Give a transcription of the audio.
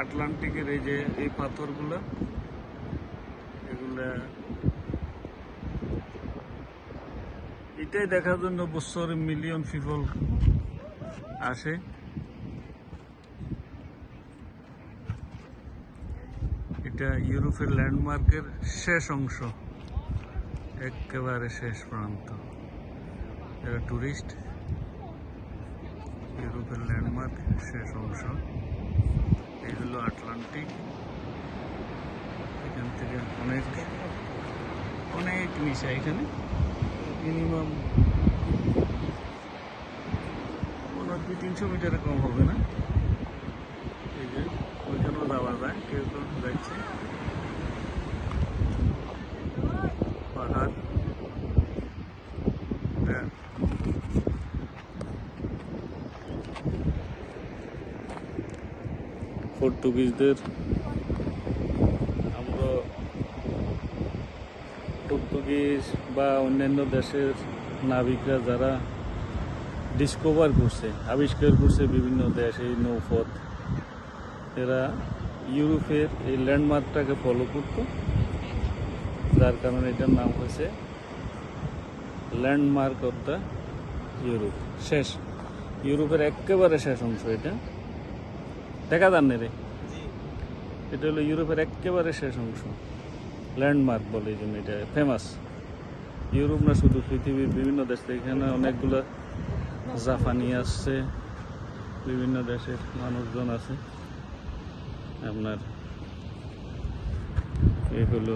আটলান্টিকের এই যে, এই পাথরগুলো, এগুলা, এটাই দেখার জন্য বছরে মিলিয়ন পিপল আসে। এটা ইউরোপের ল্যান্ডমার্কের শেষ অংশ, একেবারে শেষ প্রান্ত। এরা টুরিস্ট ইউরোপের ল্যান্ডমার্ক শেষ অংশ। এই হলো আটলান্টিক। এখান থেকে অনেক অনেক নিচা এখানে। মিনিমাম মনে হয় দুই তিনশো মিটারে কম হবে না। এই যে, ওইখানেও যাওয়া যায়, কেউ কেউ যাচ্ছে। পাহাড়। পর্তুগিজদের আমরা পর্তুগিজ বা অন্যান্য দেশের নাবিকরা যারা ডিসকভার করছে, আবিষ্কার করছে বিভিন্ন দেশ, এই নৌপথ, এরা ইউরোপের এই ল্যান্ডমার্কটাকে ফলো করত। যার কারণে এটার নাম হয়েছে ল্যান্ডমার্ক অফ দ্য ইউরোপ শেষ। ইউরোপের একেবারে শেষ অংশ এটা। দেখা যান রে। এটা হলো ইউরোপের একেবারে শেষ অংশ। ল্যান্ডমার্ক বলে এই জন্য এটা ফেমাস ইউরোপ না, শুধু পৃথিবীর বিভিন্ন দেশ থেকে এখানে অনেকগুলো জাপানি আসছে, বিভিন্ন দেশের মানুষজন আছে। আপনার এগুলো